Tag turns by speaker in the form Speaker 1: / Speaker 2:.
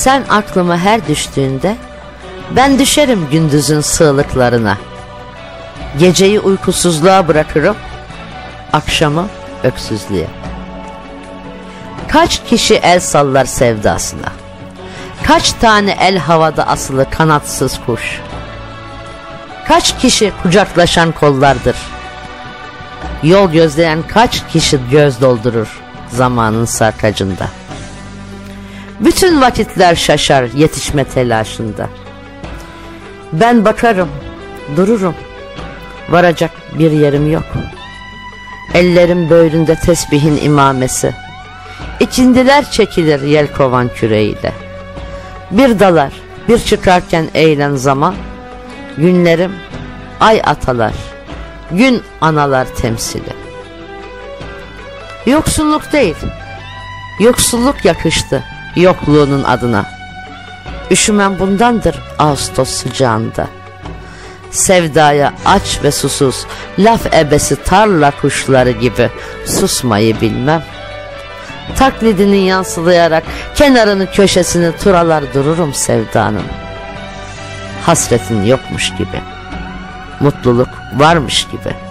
Speaker 1: Sen aklıma her düştüğünde ben düşerim gündüzün sığlıklarına. Geceyi uykusuzluğa bırakırım, akşamı öksüzlüğe. Kaç kişi el sallar sevdasına? Kaç tane el havada asılı kanatsız kuş? Kaç kişi kucaklaşan kollardır? Yol gözleyen kaç kişi göz doldurur zamanın sarkacında? Bütün vakitler şaşar yetişme telaşında. Ben bakarım, dururum. Varacak bir yerim yok. Ellerim böğründe tesbihin imamesi. İkindiler çekilir yel kovan küreğiyle. Bir dalar, bir çıkarken eğlen zaman. Günlerim ay atalar, gün analar temsili. Yoksulluk değil, yoksulluk yakıştı yokluğunun adına. Üşümem bundandır Ağustos sıcağında. Sevdaya aç ve susuz, laf ebesi tarla kuşları gibi susmayı bilmem. Taklidini yansılayarak kenarını köşesini turalar dururum sevdanın. Hasretin yokmuş gibi, mutluluk varmış gibi.''